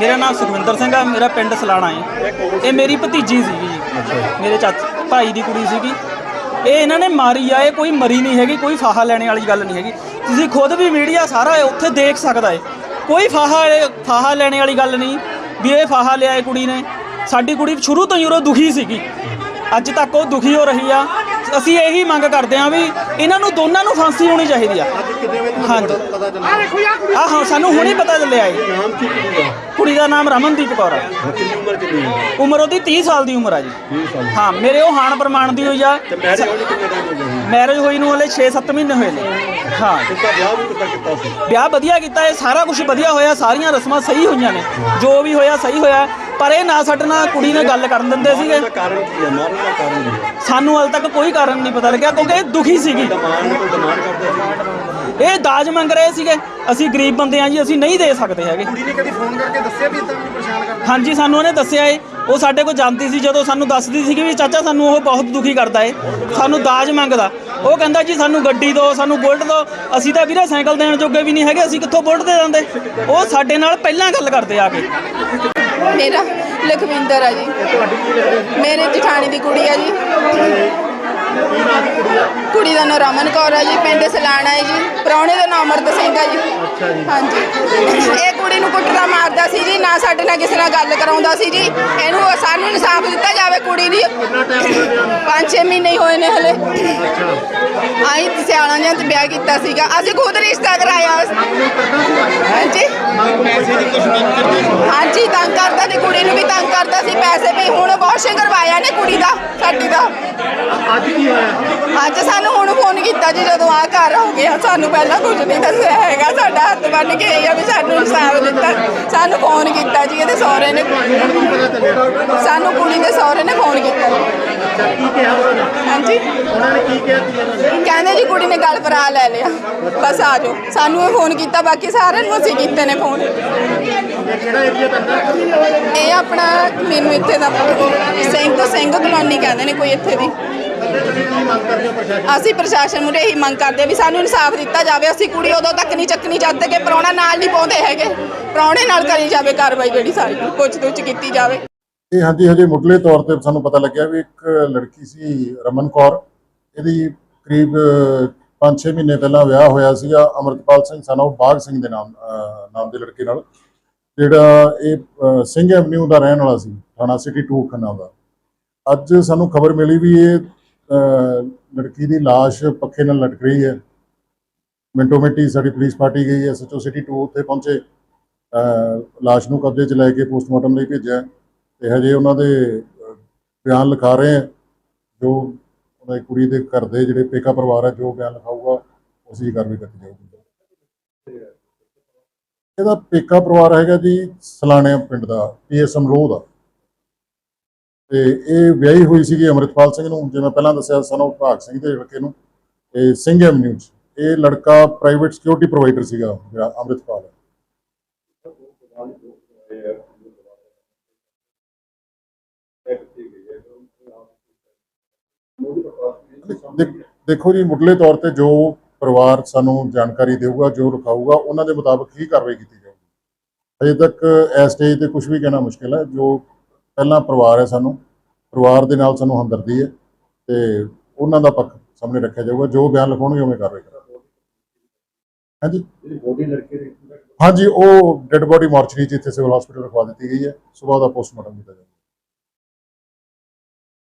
ਮੇਰਾ ਨਾਮ ਸੁਖਵਿੰਦਰ ਸਿੰਘ ਆ ਮੇਰਾ ਪਿੰਡ ਸਲਾਣਾ ਹੈ ਇਹ ਮੇਰੀ ਭਤੀਜੀ ਸੀਗੀ ਜੀ। ਮੇਰੇ ਚਾਚੇ ਭਾਈ ਦੀ ਕੁੜੀ ਸੀਗੀ। ਇਹ ਇਹਨਾਂ ਨੇ ਮਾਰੀ ਆ ਇਹ ਕੋਈ ਮਰੀ ਨਹੀਂ ਹੈਗੀ ਕੋਈ ਫਾਹਾ ਲੈਣੇ ਵਾਲੀ ਗੱਲ ਨਹੀਂ ਹੈਗੀ। ਤੁਸੀਂ ਖੁਦ ਵੀ ਮੀਡੀਆ ਸਾਰਾ ਉੱਥੇ ਦੇਖ ਸਕਦਾ ਹੈ ਕੋਈ ਫਾਹਾ ਫਾਹਾ ਲੈਣੇ ਵਾਲੀ ਗੱਲ ਨਹੀਂ ਵੀ ਇਹ ਫਾਹਾ ਲਿਆ ਇਹ ਕੁੜੀ ਨੇ। ਸਾਡੀ ਕੁੜੀ ਸ਼ੁਰੂ ਤੋਂ ਹੀ ਉਹ ਦੁਖੀ ਸੀਗੀ। ਅੱਜ ਤੱਕ ਉਹ ਦੁਖੀ ਹੋ ਰਹੀ ਆ। ਅਸੀਂ ਇਹੀ ਮੰਗ ਕਰਦੇ ਆ ਵੀ ਇਹਨਾਂ ਨੂੰ ਦੋਨਾਂ ਨੂੰ ਫਾਂਸੀ ਹੋਣੀ ਚਾਹੀਦੀ ਆ। ਕਿੰਨੇ ਵਜੇ ਹਾਂਜੀ। ਤੁਹਾਨੂੰ ਪਤਾ ਚੱਲਿਆ। ਆ ਹਾਂ ਸਾਨੂੰ ਹੁਣੇ ਪਤਾ ਚੱਲਿਆ ਏ ਨਾਮ ਕੀ ਕੁੜੀ ਦਾ? ਕੁੜੀ ਦਾ ਨਾਮ ਰਮਨਦੀਪ ਕੌਰ ਆ। ਕਿੰਨੀ ਉਮਰ ਕਿੰਨੀ ਹੈ? ਉਮਰ ਉਹਦੀ 30 ਸਾਲ ਦੀ ਉਮਰ ਆ ਜੀ। 20 ਸਾਲ ਹਾਂ ਮੇਰੇ ਉਹ ਹਾਨ ਪ੍ਰਮਾਣ ਦੀ ਹੋਈ ਆ। ਤੇ ਮੈਰਿਜ ਹੋਣੀ ਕਿੰਨੇ ਟਾਈਮ ਹੋ ਗਈ ਮੈਰਿਜ ਹੋਈ ਨੂੰ ਹਲੇ 6-7 ਮਹੀਨੇ ਹੋਏ ਨੇ। ਹਾਂ। ਉਸਦਾ ਵਿਆਹ ਵੀ ਕਿੱਦਾਂ ਕੀਤਾ ਸੀ? ਵਿਆਹ ਵਧੀਆ ਕੀਤਾ ਇਹ ਸਾਰਾ ਕੁਝ ਵਧੀਆ ਹੋਇਆ ਸਾਰੀਆਂ ਰਸਮਾਂ ਸਹੀ ਹੋਈਆਂ ਨੇ। ਜੋ ਵੀ ਹੋਇਆ ਸਹੀ ਹੋਇਆ। ਪਰ ਇਹ ਨਾ ਸਾਡੇ ਨਾਲ ਕੁੜੀ ਨਾਲ ਗੱਲ ਕਰਨ ਦਿੰਦੇ ਸੀਗੇ। ਇਹਦਾ ਕਾਰਨ ਕੀ ਹੈ? ਮਾਰਨ ਦਾ ਕਾਰਨ ਕੀ ਹੈ? ਸਾਨੂੰ ਹਾਲ ਤੱਕ ਕੋਈ ਕਾਰਨ ਨਹੀਂ ਪਤਾ ਲੱਗਿਆ ਕਿਉਂਕਿ ਇਹ ਦੁਖੀ ਸੀਗੀ। ਡਿਮਾਂਡ ਨੂੰ ਕੋਈ ਡਿਮਾਂਡ ਕਰਦਾ ਸੀ? ਇਹ ਦਾਜ ਮੰਗ ਰਹੇ ਸੀਗੇ। ਅਸੀਂ ਗਰੀਬ ਬੰਦੇ ਆ ਜੀ ਅਸੀਂ ਨਹੀਂ ਦੇ ਸਕਦੇ ਹੈਗੇ। ਕੁੜੀ ਨੇ ਕਦੀ ਫੋਨ ਕਰਕੇ ਦੱਸਿਆ ਵੀ ਇਦਾਂ ਮੈਨੂੰ ਪਰੇਸ਼ਾਨ ਕਰਦਾ ਹਾਂਜੀ ਸਾਨੂੰ ਉਹਨੇ ਦੱਸਿਆ ਏ। ਉਹ ਸਾਡੇ ਕੋਲ ਜਾਂਦੀ ਸੀ ਜਦੋਂ ਸਾਨੂੰ ਦੱਸਦੀ ਸੀ ਕਿ ਵੀ ਚਾਚਾ ਸਾਨੂੰ ਉਹ ਬਹੁਤ ਦੁਖੀ ਕਰਦਾ ਏ। ਸਾਨੂੰ ਦਾਜ ਮੰਗਦਾ। ਉਹ ਕਹਿੰਦਾ ਜੀ ਸਾਨੂੰ ਗੱਡੀ ਦਿਓ ਸਾਨੂੰ ਬੁਲਟ ਦਿਓ ਅਸੀਂ ਤਾਂ ਵੀਰੇ ਸਾਈਕਲ ਦੇਣ ਜੋਗੇ ਵੀ ਨਹੀਂ ਹੈਗੇ ਅਸੀਂ ਕਿੱਥੋਂ ਬੁਲਟ ਦੇ ਦਿੰਦੇ? ਉਹ ਸਾਡੇ ਨਾਲ ਪਹਿਲਾਂ ਗੱਲ ਕਰਦੇ ਆ ਕੇ। ਮੇਰਾ ਲਖਵਿੰਦਰ ਆ ਜੀ। ਮੇਰੇ ਜਠਾਣੀ ਦੀ ਕੁੜੀ ਆ ਜੀ। ਕੁੜੀ ਦਾ ਨਾਮ ਰਮਨ ਕੌਰ ਆ ਜੀ ਪਿੰਡ ਸਲਾਣਾ ਹੈ ਜੀ ਪ੍ਰਾਹੁਣੇ ਦਾ ਨਾਮ ਅਮਰਤ ਸਿੰਘ ਆ ਜੀ। ਹਾਂਜੀ। ਇਹ ਕੁੜੀ ਨੂੰ ਕੁੱਟਦਾ ਮਾਰਦਾ ਸੀ ਜੀ ਨਾ ਸਾਡੇ ਨਾਲ ਕਿਸੇ ਨਾਲ ਗੱਲ ਕਰਾਉਂਦਾ ਸੀ ਜੀ। ਇਹਨੂੰ ਸਾਨੂੰ ਇਨਸਾਫ ਦਿੱਤਾ ਜਾਵੇ ਕੁੜੀ ਦੀ। ਪੰਜ ਛੇ ਮਹੀਨੇ ਹੀ ਹੋਏ ਨੇ ਹਲੇ। ਆਈ ਸਿਆਲਾਂ ਜਾਂ ਤੇ ਵਿਆਹ ਕੀਤਾ ਸੀਗਾ। ਅਸੀਂ ਖੁਦ ਰਿਸ਼ਤਾ ਕਰਾਇਆ। ਹਾਂਜੀ। ਹਾਂਜੀ ਤੰਗ ਕਰਦਾ ਸੀ। ਕੁੜੀ ਨੂੰ ਵੀ ਤੰਗ ਕਰਦਾ ਸੀ। ਪੈਸੇ ਵੀ ਹੁਣ ਵਾਸ਼ਿੰਗ ਕਰਵਾਇਆ ਨੇ ਕੁੜੀ ਦਾ ਸਾਡੀ ਦਾ। ਅੱਜ ਕੀ ਹੋਇਆ? ਅੱਜ ਸਾਨੂੰ ਹੁਣ ਫੋਨ ਕੀਤਾ ਜੀ ਜਦੋਂ ਆ ਘਰ ਹੋ ਗਿਆ ਸਾਨੂੰ ਪਹਿਲਾਂ ਕੁਝ ਨਹੀਂ ਦੱਸਿਆ ਹੈਗਾ। ਸਾਡਾ ਹੱਥ ਬੰਨ ਕੇ ਇਹ ਆ ਵੀ ਸਾਨੂੰ ਇਨਸਾਫ ਦਿੱਤਾ। ਸਾਨੂੰ ਫੋਨ ਕੀਤਾ ਜੀ ਇਹਦੇ ਸਹੁਰੇ ਨੇ। ਸਾਨੂੰ ਕੁੜੀ ਦੇ ਸਹੁਰੇ ਨੇ ਫੋਨ ਕੀਤਾ। ਹਾਂਜੀ। ਉਹਨਾਂ ਨੇ ਕੀ ਕਿਹਾ ਸੀ ਇਹਨਾਂ ਨੇ? ਕਹਿੰਦੇ ਜੀ ਕੁੜੀ ਨੇ ਗੱਲ ਭਰਾ ਲੈ ਲਿਆ। ਬਸ ਆ ਜਾਓ। ਸਾਨੂੰ ਇਹ ਫੋਨ ਕੀਤਾ ਬਾਕੀ ਸਾਰਿਆਂ ਨੂੰ ਅਸੀਂ ਕੀਤੇ ਨੇ ਫੋਨ। ਇਹ ਆਪਣਾ ਮੈਨੂੰ ਇੱਥੇ ਦਾ। ਸਿੰਘ ਸਿੰਘ ਕਲੋਨੀ ਕਹਿੰਦੇ ਨੇ ਕੋਈ ਇੱਥੇ ਦੀ। ਅਸੀਂ ਪ੍ਰਸ਼ਾਸਨ ਮੁਰੇ ਇਹੀ ਮੰਗ ਕਰਦੇ ਵੀ ਸਾਨੂੰ ਇਨਸਾਫ ਦਿੱਤਾ ਜਾਵੇ, ਅਸੀਂ ਕੁੜੀ ਉਦੋਂ ਤੱਕ ਨਹੀਂ ਚੱਕਣੀ, ਜਦ ਤੱਕ ਇਹ ਪ੍ਰਾਹੁਣਾ ਨਾਲ ਨਹੀਂ ਪਾਉਂਦੇ ਹੈਗੇ। ਪ੍ਰਾਹੁਣੇ ਨਾਲ ਕਰੀ ਜਾਵੇ ਕਾਰਵਾਈ ਜਿਹੜੀ ਸਾਰੀ ਪੁੱਛ ਦੁੱਛ ਕੀਤੀ ਜਾਵੇ। ਇਹ ਹਾਂਜੀ, ਹਜੇ ਮੁੱਢਲੇ ਤੌਰ ਤੇ ਸਾਨੂੰ ਪਤਾ ਲੱਗਿਆ ਵੀ ਇੱਕ ਲੜਕੀ ਸੀ ਰਮਨ ਕੌਰ। ਇਹਦੀ ਕਰੀਬ 5-6 ਮਹੀਨੇ ਪਹਿਲਾਂ ਵਿਆਹ ਹੋਇਆ ਸੀਗਾ, ਅਮਰਤਪਾਲ ਸਿੰਘ ਸਨ, ਉਹ ਬਾਗ ਸਿੰਘ ਦੇ ਨਾਮ ਨਾਮ ਦੇ ਲੜਕੇ ਨਾਲ। ਜਿਹੜਾ ਇਹ ਸਿੰਘ ਐਵਨਿਊ ਦਾ ਰਹਿਣ ਵਾਲਾ ਸੀ ਥਾਣਾ ਸਿਟੀ 2 ਖੰਨਾ ਦਾ। ਅੱਜ ਸਾਨੂੰ ਖਬਰ ਮਿਲੀ ਵੀ ਇਹ ਲੜਕੀ ਦੀ ਲਾਸ਼ ਪੱਖੇ ਨਾਲ ਲਟਕ ਰਹੀ ਹੈ। ਮਿੰਟੋ ਮਿੰਟੀ ਸਾਡੀ ਪੁਲਿਸ ਪਾਰਟੀ ਗਈ ਹੈ ਸਚੋ ਸਿਟੀ 2 ਉੱਥੇ ਪਹੁੰਚੇ। ਅਹ, ਲਾਸ਼ ਨੂੰ ਕਬਜ਼ੇ 'ਚ ਲੈ ਕੇ ਪੋਸਟਮਾਰਟਮ ਲਈ ਭੇਜਿਆ ਤੇ ਹਜੇ ਉਹਨਾਂ ਦੇ ਬਿਆਨ ਲਿਖਾ ਰਹੇ ਆ ਜੋ ਉਹਨਾਂ ਦੀ ਕੁੜੀ ਦੇ ਘਰ ਦੇ ਜਿਹੜੇ ਪੇਕਾ ਪਰਿਵਾਰ ਹੈ ਜੋ ਬਿਆਨ ਲਿਖਾਊਗਾ ਉਸੇ ਕਾਰਵਾਈ ਕੀਤੀ ਜਾਊਗੀ। ਇਹਦਾ ਪੇਕਾ ਪਰਿਵਾਰ ਹੈਗਾ ਜੀ ਸਲਾਣੇ ਪਿੰਡ ਦਾ ਪੀਐਸ ਅਮਰੋਹ ਦਾ। ਤੇ ਇਹ ਵਿਆਹੀ ਹੋਈ ਸੀਗੀ ਅਮਰਿਤਪਾਲ ਸਿੰਘ ਨੂੰ, ਜਿਵੇਂ ਪਹਿਲਾਂ ਦੱਸਿਆ ਸਾਨੂੰ ਭਾਗ ਸਿੰਘ ਦੇ ਲੜਕੇ ਨੂੰ ਇਹ ਸਿੰਘ ਐਵਨਿਊ 'ਚ। ਇਹ ਲੜਕਾ ਪ੍ਰਾਈਵੇਟ ਸਿਕਿਉਰਿਟੀ ਪ੍ਰੋਵਾਈਡਰ ਸੀਗਾ, ਜਿਹੜਾ ਅਮਰਿਤਪਾਲ। ਦੇਖੋ ਜੀ, ਮੁੱਢਲੇ ਤੌਰ ਤੇ ਜੋ ਪਰਿਵਾਰ ਸਾਨੂੰ ਜਾਣਕਾਰੀ ਦੇਊਗਾ ਜੋ ਲਿਖਾਊਗਾ ਉਹਨਾਂ ਦੇ ਮੁਤਾਬਕ ਹੀ ਕਾਰਵਾਈ ਕੀਤੀ ਜਾਊਗੀ। ਅਜੇ ਤੱਕ ਇਸ ਸਟੇਜ ਤੇ ਕੁਝ ਵੀ ਕਹਿਣਾ ਮੁਸ਼ਕਿਲ ਹੈ ਜੋ ਪਹਿਲਾਂ ਪਰਿਵਾਰ ਹੈ ਸਾਨੂੰ ਪਰਿਵਾਰ ਦੇ ਨਾਲ ਸਾਨੂੰ ਹਮਦਰਦੀ ਹੈ ਤੇ ਉਹਨਾਂ ਦਾ ਪੱਖ ਸਾਹਮਣੇ ਰੱਖਿਆ ਜਾਊਗਾ ਜੋ ਬਿਆਨ ਲਿਖਾਉਣਗੇ ਉਵੇਂ ਕਾਰਵਾਈ ਕਰਾਂਗੇ। ਹਾਂਜੀ? ਜਿਹੜੀ ਬੋਡੀ ਲੜਕੇ ਦੀ ਹਾਂਜੀ ਉਹ ਡੈੱਡ ਬੋਡੀ ਮਾਰਚਰੀ ਚ ਇੱਥੇ ਸਿਵਲ ਹਸਪੀਟਲ ਰਖਵਾ ਦਿੱਤੀ ਗਈ ਹੈ ਸਵੇਰ ਦਾ ਪੋਸਟਮਾਰਟਮ ਕੀਤਾ ਜਾਊਗਾ।